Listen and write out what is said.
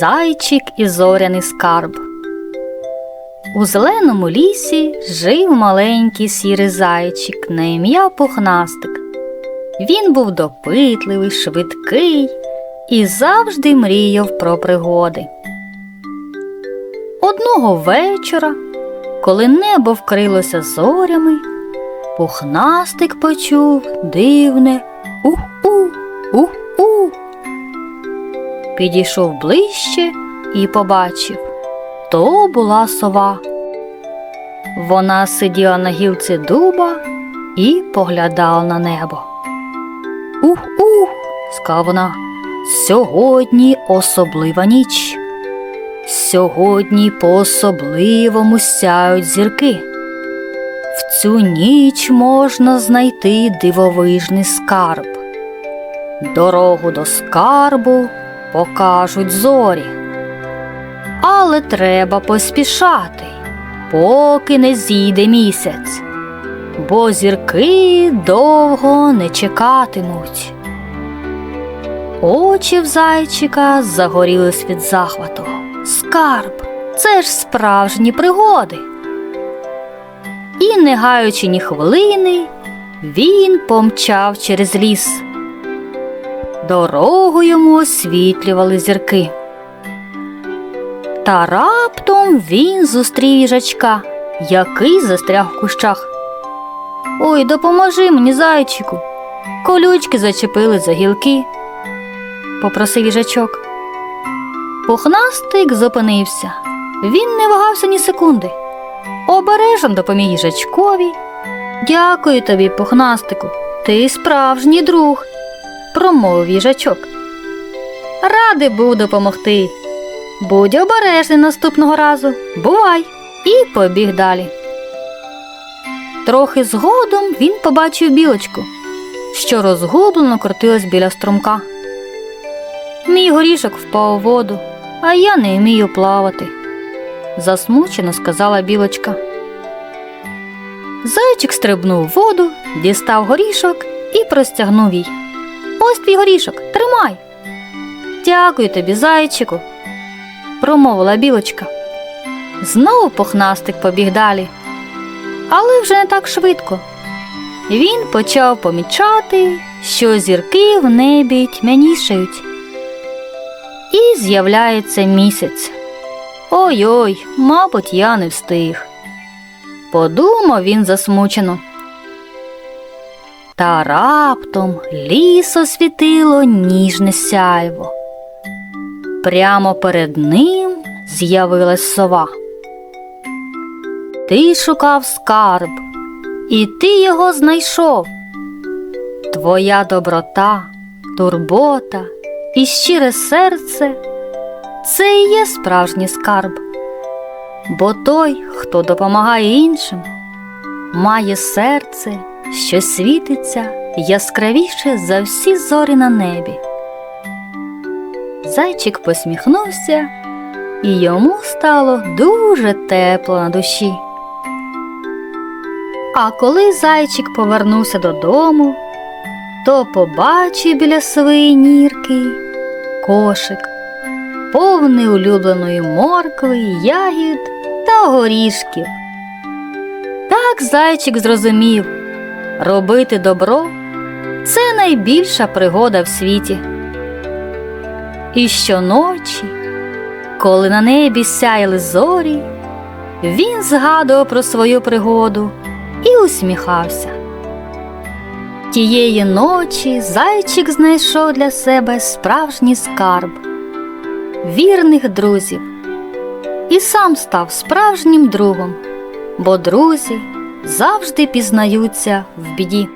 Зайчик і зоряний скарб. У зеленому лісі жив маленький сірий зайчик на ім'я Пухнастик. Він був допитливий, швидкий і завжди мріяв про пригоди. Одного вечора, коли небо вкрилося зорями, пухнастик почув дивне ух-у. Підійшов ближче і побачив то була сова. Вона сиділа на гілці дуба і поглядала на небо. Ух-ух, сказала вона, сьогодні особлива ніч. Сьогодні по-особливому сяють зірки. В цю ніч можна знайти дивовижний скарб. Дорогу до скарбу покажуть зорі. Але треба поспішати, поки не зійде місяць, бо зірки довго не чекатимуть. Очі в зайчика загорілись від захвату. Скарб, це ж справжні пригоди. І, не гаючи ні хвилини, він помчав через ліс. Дорогу йому освітлювали зірки. Та раптом він зустрів їжачка, який застряг в кущах. Ой, допоможи мені, зайчику. Колючки зачепили за гілки, попросив їжачок. Пухнастик зупинився. Він не вагався ні секунди. Обережно допоміг їжачкові. Дякую тобі, пухнастику. Ти справжній друг, промовив їжачок. Радий був допомогти. Будь обережний наступного разу. Бувай! І побіг далі. Трохи згодом він побачив білочку, що розгублено крутилась біля струмка. Мій горішок впав у воду, а я не вмію плавати, засмучено сказала білочка. Зайчик стрибнув у воду, дістав горішок і простягнув їй. Ось твій горішок, тримай. Дякую тобі, зайчику, промовила білочка. Знову пухнастик побіг далі, але вже не так швидко. Він почав помічати, що зірки в небі тьмянішають. І з'являється місяць. Ой-ой, мабуть, я не встиг. Подумав він засмучено. Та раптом ліс освітило ніжне сяйво. Прямо перед ним з'явилась сова. Ти шукав скарб, і ти його знайшов. Твоя доброта, турбота і щире серце це і є справжній скарб. Бо той, хто допомагає іншим, має серце, що світиться яскравіше за всі зорі на небі. Зайчик посміхнувся, і йому стало дуже тепло на душі. А коли зайчик повернувся додому, то побачив біля своєї нірки кошик, повний улюбленої моркви, ягід та горішків. Так зайчик зрозумів, робити добро це найбільша пригода в світі. І щоночі, коли на небі сяяли зорі, він згадував про свою пригоду і усміхався. Тієї ночі зайчик знайшов для себе справжній скарб, вірних друзів, і сам став справжнім другом, бо друзі завжди пізнаються в біді.